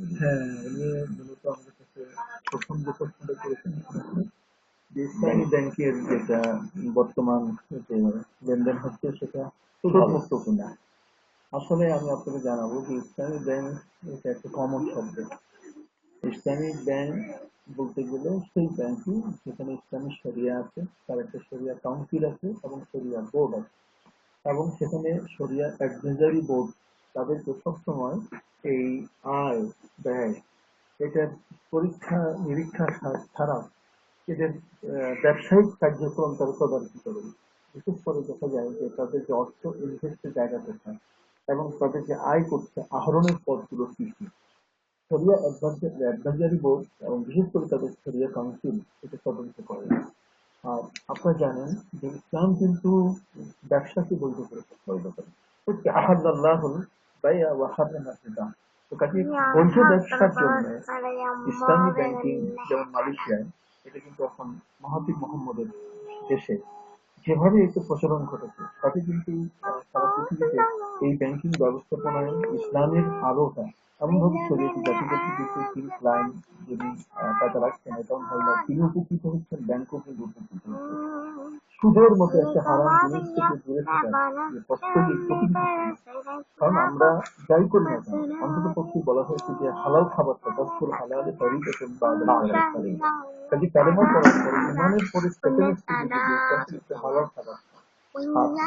হ্যাঁ উনি প্রথম যে প্রশ্নটা করেছেন। যে ব্যাংকের যেটা বর্তমান যে লেনদেন হচ্ছে, সেটা সুদ মুক্ত কিনা। আসলে আমি আপনাকে জানাব যে ইসলামী ব্যাংক এটা একটা কমন শব্দ ইসলামিক ব্যাংক বলতে গেলে সেই ব্যাংকই যেখানে ইসলামী শরিয়া আছে, তার একটা শরিয়া কাউন্সিল আছে এবং শরিয়া বোর্ড আছে। এবং সেখানে শরিয়া অ্যাডভাইজারি বোর্ড তাদেরকে সবসময় এই আয় ব্যয় এটার পরীক্ষা, নিরীক্ষা ছা- ছাড়াও এদের ব্যবসায়িক কার্যক্রম তারা তদারকি করে বিশেষ করে দেখা যায় যে তাদের যে অর্থ ইনভেস্টের জায়গা কোথায় এবং তাদের যে আয় করছে, আহরণের পথগুলো কি কি। শরিয়া অ্যাডভাইজারি বোর্ড এবং বিশেষ করে তাদের শরিয়া কাউন্সিল এটা তদন্ত করে। আর আপনারা জানেন যে ইসলাম কিন্তু ব্যবসাকে বৈধ করে বৈধ করে। আহাল্লাহ হল বাইয়া ওয়া হারামা রিবা তো কাজে বৈধ ব্যবসার জন্য ইসলামী ব্যাংকিং যেমন মালয়েশিয়ায় এটা কিন্তু এখন মহাতির মোহাম্মদের দেশে যেভাবে এতে প্রচলন ঘটেছে তাতে কিন্তু সারা পৃথিবীতে এই ব্যাংকিং ব্যবস্থাপনায় ইসলামের আলোটা এমনভাবে ছড়িয়েছে যাতে তিনি ক্লায়েন্ট যিনি টাকা রাখছেন অ্যাকাউন্ট হোল্ডার তিনি উপকৃত হচ্ছেন ব্যাংকও কিন্তু উপকৃত হচ্ছে সুদের মতো একটা হারাম জিনিস থেকে দূরে থাকা। যে প্রত্যেকের কারণ আমরা যাই করি না অন্তত পক্ষে বলা হয়েছে যে হালাল খাবারটা দশকুল হালালে তরিকাতুন বাদাল হালাল কাজে কালেমা করার পরে ইমানের পরে সেকেন্ড স্টেজে হালাল খাবার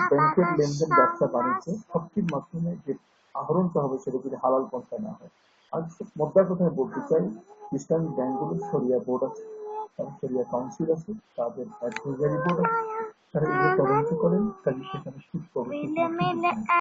ব্যাংকের লেনদেন ব্যবসা বাণিজ্য সবটির মাধ্যমে যে আহরণটা হবে সেটা যদি হালাল পন্থা না হয়। আর মোদ্দা কথায় বলতে চাই ইসলামিক ব্যাংকগুলোর শরিয়া বোর্ড আছে শরিয়া কাউন্সিল আছে তাদের অ্যাডভাইজারি বোর্ড আছে তারা এগুলো তদন্ত করেন কাজে সেখানে